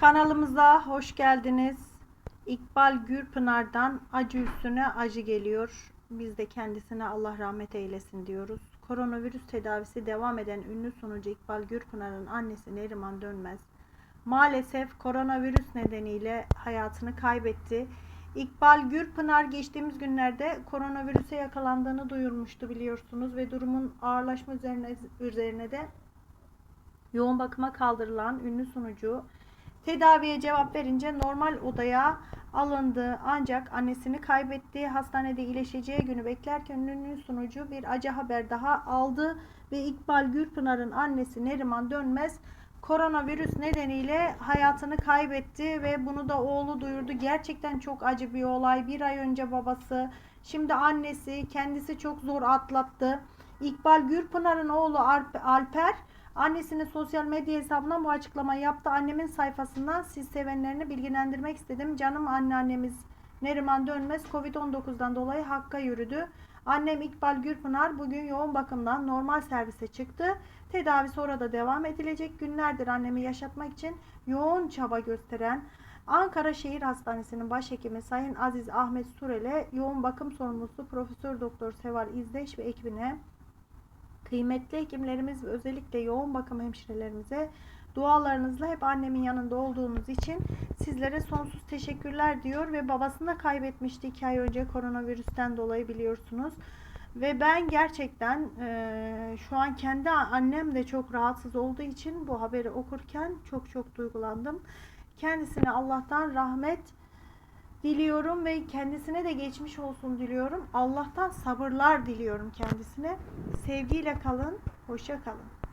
Kanalımıza hoş geldiniz. İkbal Gürpınar'dan acı üstüne acı geliyor. Biz de kendisine Allah rahmet eylesin diyoruz. Koronavirüs tedavisi devam eden ünlü sunucu İkbal Gürpınar'ın annesi Neriman Dönmez maalesef koronavirüs nedeniyle hayatını kaybetti. İkbal Gürpınar geçtiğimiz günlerde koronavirüse yakalandığını duyurmuştu biliyorsunuz ve durumun ağırlaşma üzerine, üzerine de yoğun bakıma kaldırılan ünlü sunucu tedaviye cevap verince normal odaya alındı. Ancak annesini kaybetti. Hastanede iyileşeceği günü beklerken ünlü sunucu bir acı haber daha aldı ve İkbal Gürpınar'ın annesi Neriman Dönmez koronavirüs nedeniyle hayatını kaybetti ve bunu da oğlu duyurdu. Gerçekten çok acı bir olay. Bir ay önce babası, şimdi annesi, kendisi çok zor atlattı. İkbal Gürpınar'ın oğlu Alp- Alper annesinin sosyal medya hesabına bu açıklamayı yaptı. Annemin sayfasından siz sevenlerini bilgilendirmek istedim. Canım anneannemiz Neriman Dönmez Covid-19'dan dolayı Hakk'a yürüdü. Annem İkbal Gürpınar bugün yoğun bakımdan normal servise çıktı. Tedavisi orada devam edilecek. Günlerdir annemi yaşatmak için yoğun çaba gösteren Ankara Şehir Hastanesi'nin başhekimi Sayın Aziz Ahmet Surel'e yoğun bakım sorumlusu Profesör Doktor Seval İzdeş ve ekibine kıymetli hekimlerimiz ve özellikle yoğun bakım hemşirelerimize dualarınızla hep annemin yanında olduğunuz için sizlere sonsuz teşekkürler diyor ve babasını da kaybetmişti iki ay önce koronavirüsten dolayı biliyorsunuz. Ve ben gerçekten eee, şu an kendi annem de çok rahatsız olduğu için bu haberi okurken çok çok duygulandım. Kendisine Allah'tan rahmet diliyorum ve kendisine de geçmiş olsun diliyorum. Allah'tan sabırlar diliyorum kendisine. Sevgiyle kalın, hoşça kalın.